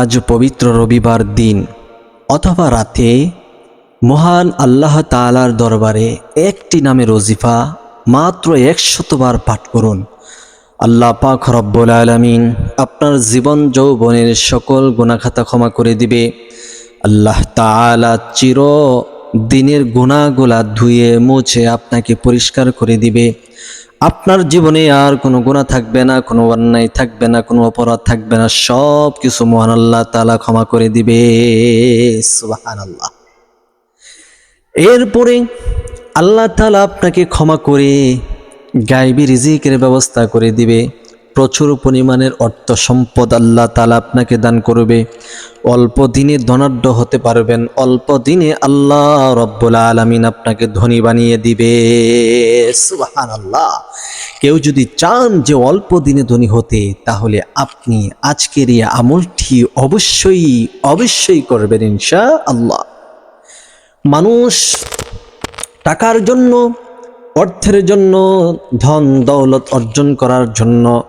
আজ পবিত্র রবিবার দিন, অথবা রাতে মহান আল্লাহ তাআলার দরবারে একটি নামে রজিফা মাত্র একশতবার পাঠ করুন। আল্লাহ পাক রব্বুল আলামিন আপনার জীবন যৌবনের সকল গুণাখাতা ক্ষমা করে দিবে। আল্লাহ তাআলা চির দিনের গুণাগুলা ধুয়ে মুছে আপনাকে পরিষ্কার করে দিবে। আপনার জীবনে আর কোনো গুণা থাকবে না, কোনো অন্যায় থাকবে না, কোনো অপরাধ থাকবে না, সব কিছু মহান আল্লাহ তালা ক্ষমা করে দিবে। এরপরে আল্লাহ তালা আপনাকে ক্ষমা করে গাইবি রিজিকের ব্যবস্থা করে দিবে। প্রচুর পরিমাণের অর্থ সম্পদ আল্লাহ তাআলা আপনাকে দান করবে। অল্প দিনে ধনাঢ্য হতে পারবেন, অল্প দিনে আল্লাহ রব্বুল আলামিন আপনাকে ধনী বানিয়ে দিবে। সুবহানাল্লাহ। কেউ যদি চান যে অল্প দিনে ধনী হতে, তাহলে আপনি আজকের এই আমলটি অবশ্যই অবশ্যই করবেন ইনশা আল্লাহ মানুষ টাকার জন্য, অর্থের জন্য ধন দৌলত অর্জন করার জন্য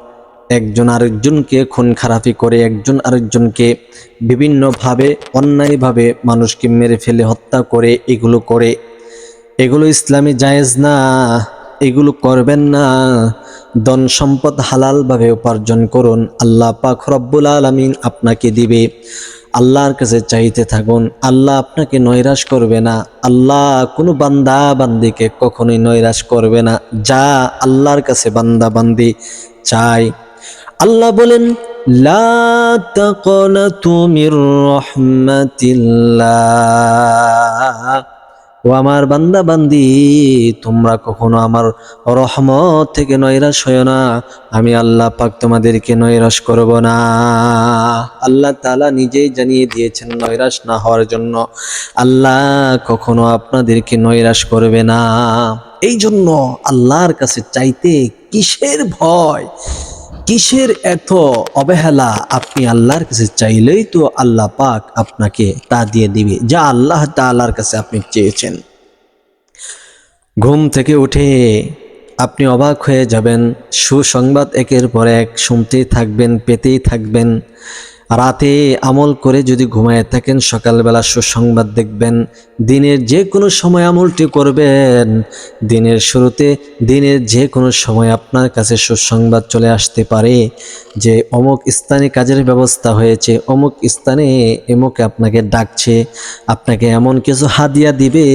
একজন আরেকজনকে খুন খারাপি করে, একজন আরেকজনকে বিভিন্নভাবে, অন্যায়ভাবে মানুষকে মেরে ফেলে, হত্যা করে, এগুলো করে। এগুলো ইসলামে জায়েজ না, এগুলো করবেন না। ধন সম্পদ হালালভাবে উপার্জন করুন, আল্লাহ পাক রব্বুল আলামিন আপনাকে দিবে। আল্লাহর কাছে চাইতে থাকুন, আল্লাহ আপনাকে নৈরাশ করবে না। আল্লাহ কোনো বান্দা বান্দিকে কখনোই নৈরাশ করবে না। যা আল্লাহর কাছে বান্দা বান্দি চাই আল্লাহ বলেন ও আমার বান্দা বান্দি তোমরা কখনো আমার রহমত থেকে নৈরাশ হয় না। আমি আল্লাহ পাক তোমাদেরকে নৈরাশ করব না। আল্লাহ তাআলা নিজেই জানিয়ে দিয়েছেন নৈরাশ না হওয়ার জন্য। আল্লাহ কখনো আপনাদেরকে নৈরাশ করবে না। এই জন্য আল্লাহর কাছে চাইতে কিসের ভয়? কিসের এত অবহেলা আপনি আল্লাহর কাছে চাইলেই তো আল্লাহ পাক আপনাকে তা দিয়ে দিবে, যা আল্লাহ তাল্লাহার কাছে আপনি চেয়েছেন। ঘুম থেকে উঠে আপনি অবাক হয়ে যাবেন, সুসংবাদ একের পর এক শুনতেই থাকবেন, পেতেই থাকবেন। রাতে আমল করে যদি ঘুমায় থাকেন, সকালবেলা সুসংবাদ দেখবেন, দিনের যে কোনো সময় আমলটি করবেন। দিনের শুরুতে দিনের যে কোনো সময় আপনার কাছে সুসংবাদ চলে আসতে পারে যে, অমুক স্থানে কাজের ব্যবস্থা হয়েছে, অমুক স্থানে এমুকে আপনাকে ডাকছে, আপনাকে এমন কিছু হাদিয়া দিবে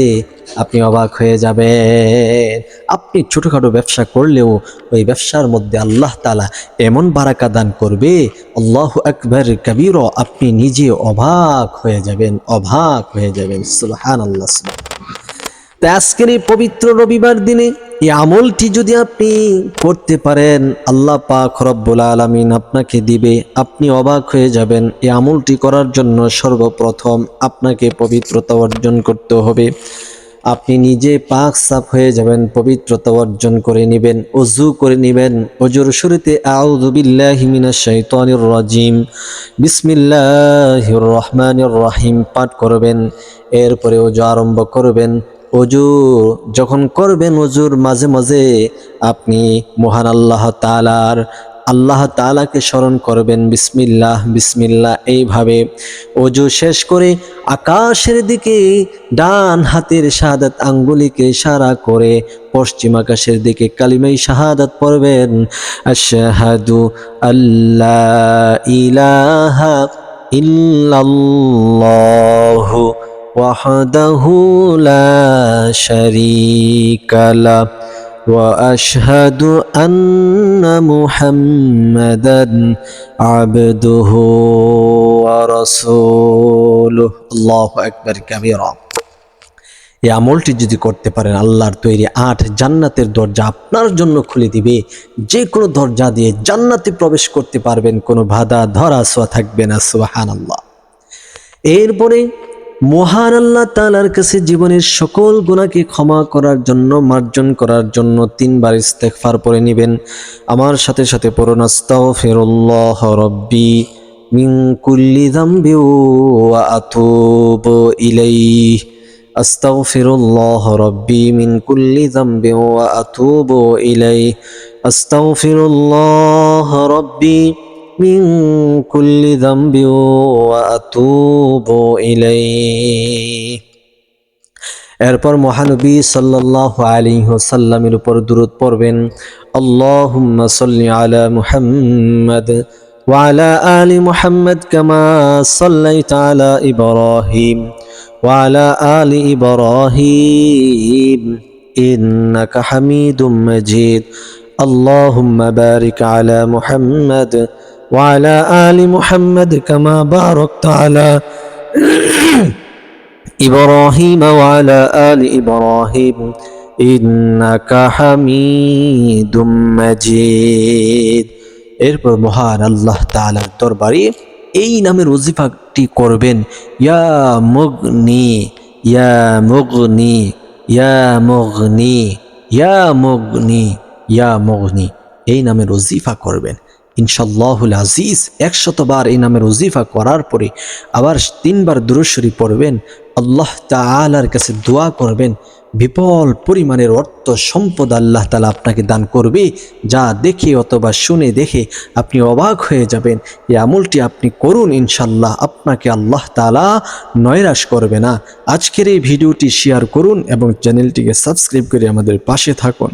আপনি অবাক হয়ে যাবেন। আপনি ছোটোখাটো ব্যবসা করলেও ওই ব্যবসার মধ্যে আল্লাহ তালা এমন বারাকা দান করবে, আল্লাহ আকবর কবির, আপনি নিজে অবাক হয়ে যাবেন, অবাক হয়ে যাবেন। সুলহান আল্লাহ আজকের এই পবিত্র রবিবার দিনে এই আমলটি যদি আপনি করতে পারেন, আল্লাহ পাক রব্বুল আলমিন আপনাকে দিবে, আপনি অবাক হয়ে যাবেন। এই আমলটি করার জন্য সর্বপ্রথম আপনাকে পবিত্রতা অর্জন করতে হবে। আপনি নিজে পাক সাফ হয়ে যাবেন, পবিত্রতা অর্জন করে নেবেন, অজু করে নেবেন। অজুর শুরুতে আউযু বিল্লাহি মিনাশ শাইতানির রাজিম। বিসমিল্লাহির রহমানির রহিম পাঠ করবেন, এরপরে অজু আরম্ভ করবেন। অজু যখন করবেন, অজুর মাঝে মাঝে আপনি মহান আল্লাহ তালার আল্লাহ তালাকে স্মরণ করবেন, বিসমিল্লাহ বিসমিল্লাহ, এইভাবে। অজু শেষ করে আকাশের দিকে ডান হাতের শাহাদাত আঙ্গুলিকে সারা করে পশ্চিম আকাশের দিকে কালিমাই শাহাদাত পড়বেন, আশাহাদু আল্লাহ ইলাহা ইল্লাল্লাহু শরী লা واشهد ان محمدا عبده ورسوله الله اكبر كبيرا এই আমলটি যদি করতে পারেন আল্লাহর তৈরি আট জান্নাতের দরজা আপনার জন্য খুলে দিবে যে কোনো দরজা দিয়ে জান্নাতে প্রবেশ করতে পারবেন কোনো বাধা ধরা ছোঁয়া থাকবে না সুবাহান আল্লাহ এরপরে মহান আল্লাহ তালার কাছে জীবনের সকল গুণাকে ক্ষমা করার জন্য, মার্জন করার জন্য তিনবার ইস্তেকফার পরে নেবেন। আমার সাথে সাথে পড়ুন, আস্তাগফিরুল্লাহ রব্বি মিন কুল্লি যামবি ওয়া আতুবু ইলাইহি। আস্তাগফিরুল্লাহ রব্বি মিন কুল্লি যামবি ওয়া আতুবু ইলাইহি। আস্তাগফিরুল্লাহ রব্বি من كل ذنب وأتوب إليه এরপর মহানবী সাল্লাল্লাহু আলাইহি ওয়াসাল্লামের উপর দরুদ পড়বেন আল্লাহুম্মা সাল্লি আলা মুহাম্মাদ وعلى آل محمد كما صليت على إبراهيم وعلى آل إبراهيم إنك حميد مجيد اللهم بارك على محمد وعلى آل محمد كما باركت على إبراهيم وعلى آل إبراهيم إنك حميد مجيد এরপর মহান আল্লাহ তাআলার দরবারে এই নামের ওজিফাটি করবেন ইয়া মুগনি ইয়া মুগনি ইয়া মুগনি ইয়া মুগনি ইয়া মুগনি এই নামের ওজিফা করবেন ইনশাল্লাহুল আজিজ, একশতবার এই নামের ওজিফা করার পরে আবার তিনবার দুরুশ্বরী পড়বেন, আল্লাহ তাআলার কাছে দোয়া করবেন, বিপুল পরিমাণের অর্থ সম্পদ আল্লাহ তালা আপনাকে দান করবে, যা দেখে অথবা শুনে দেখে আপনি অবাক হয়ে যাবেন, এই আমলটি আপনি করুন ইনশাল্লাহ আপনাকে আল্লাহ তালা নয়রাশ করবে না। আজকের এই ভিডিওটি শেয়ার করুন এবং চ্যানেলটিকে সাবস্ক্রাইব করে আমাদের পাশে থাকুন।